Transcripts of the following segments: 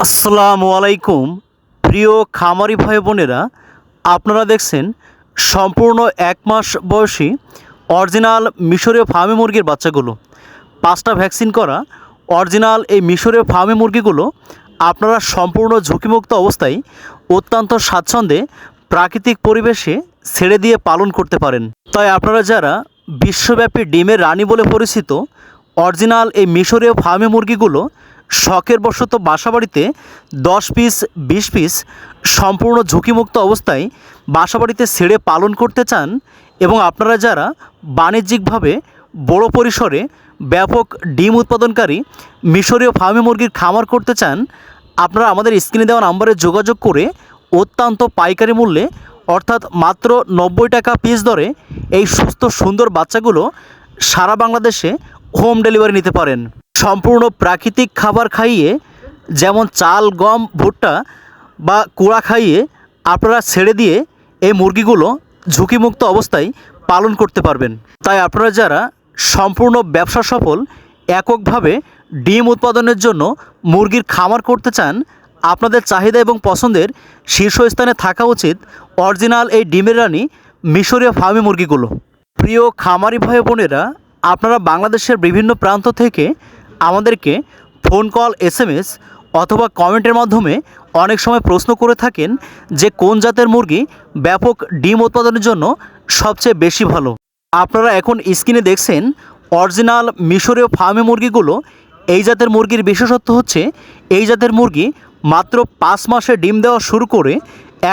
আসসালামু আলাইকুম। প্রিয় খামারি ভাই বোনেরা, আপনারা দেখছেন সম্পূর্ণ এক মাস বয়সী অরিজিনাল মিশরীয় ফার্মি মুরগির বাচ্চাগুলো। পাঁচটা ভ্যাকসিন করা অরিজিনাল এই মিশরীয় ফার্মি মুরগিগুলো আপনারা সম্পূর্ণ ঝুঁকিমুক্ত অবস্থায় অত্যন্ত স্বাচ্ছন্দ্যে প্রাকৃতিক পরিবেশে ছেড়ে দিয়ে পালন করতে পারেন। তাই আপনারা যারা বিশ্বব্যাপী ডিমের রানী বলে পরিচিত, অরিজিনাল এই মিশরীয় ফার্মি মুরগিগুলো শখের বশত বাসাবাড়িতে দশ পিস, বিশ পিস সম্পূর্ণ ঝুঁকিমুক্ত অবস্থায় বাসাবাড়িতে ছেড়ে পালন করতে চান এবং আপনারা যারা বাণিজ্যিকভাবে বড় পরিসরে ব্যাপক ডিম উৎপাদনকারী মিশরীয় ফার্মি মুরগির খামার করতে চান, আপনারা আমাদের স্ক্রিনে দেওয়া নাম্বারে যোগাযোগ করে অত্যন্ত পাইকারি মূল্যে, অর্থাৎ মাত্র নব্বই টাকা পিস দরে এই সুস্থ সুন্দর বাচ্চাগুলো সারা বাংলাদেশে হোম ডেলিভারি নিতে পারেন। সম্পূর্ণ প্রাকৃতিক খাবার খাইয়ে, যেমন চাল, গম, ভুট্টা বা কুড়া খাইয়ে আপনারা ছেড়ে দিয়ে এই মুরগিগুলো ঝুঁকিমুক্ত অবস্থায় পালন করতে পারবেন। তাই আপনারা যারা সম্পূর্ণ ব্যবসা সফল, এককভাবে ডিম উৎপাদনের জন্য মুরগির খামার করতে চান, আপনাদের চাহিদা এবং পছন্দের শীর্ষস্থানে থাকা উচিত অরিজিনাল এই ডিমের রানী মিশরীয় ফার্মি মুরগিগুলো। প্রিয় খামারি ভাই বোনেরা আপনারা বাংলাদেশের বিভিন্ন প্রান্ত থেকে আমাদেরকে ফোন কল এসএমএস অথবা কমেন্টের মাধ্যমে অনেক সময় প্রশ্ন করে থাকেন যে কোন জাতের মুরগি ব্যাপক ডিম উৎপাদনের জন্য সবচেয়ে বেশি ভালো। আপনারা এখন স্ক্রিনে দেখছেন অরিজিনাল মিশরীয় ফার্মে মুরগিগুলো। এই জাতের মুরগির বিশেষত্ব হচ্ছে এই জাতের মুরগি মাত্র পাঁচ মাসে ডিম দেওয়া শুরু করে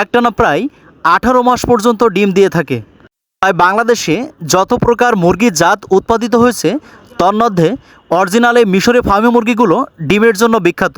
একটানা প্রায় আঠারো মাস পর্যন্ত ডিম দিয়ে থাকে। বাংলাদেশে যত প্রকার মুরগির জাত উৎপাদিত হয়েছে, তন্মধ্যে অরিজিনালে মিশরে ফার্মি মুরগিগুলো ডিমের জন্য বিখ্যাত।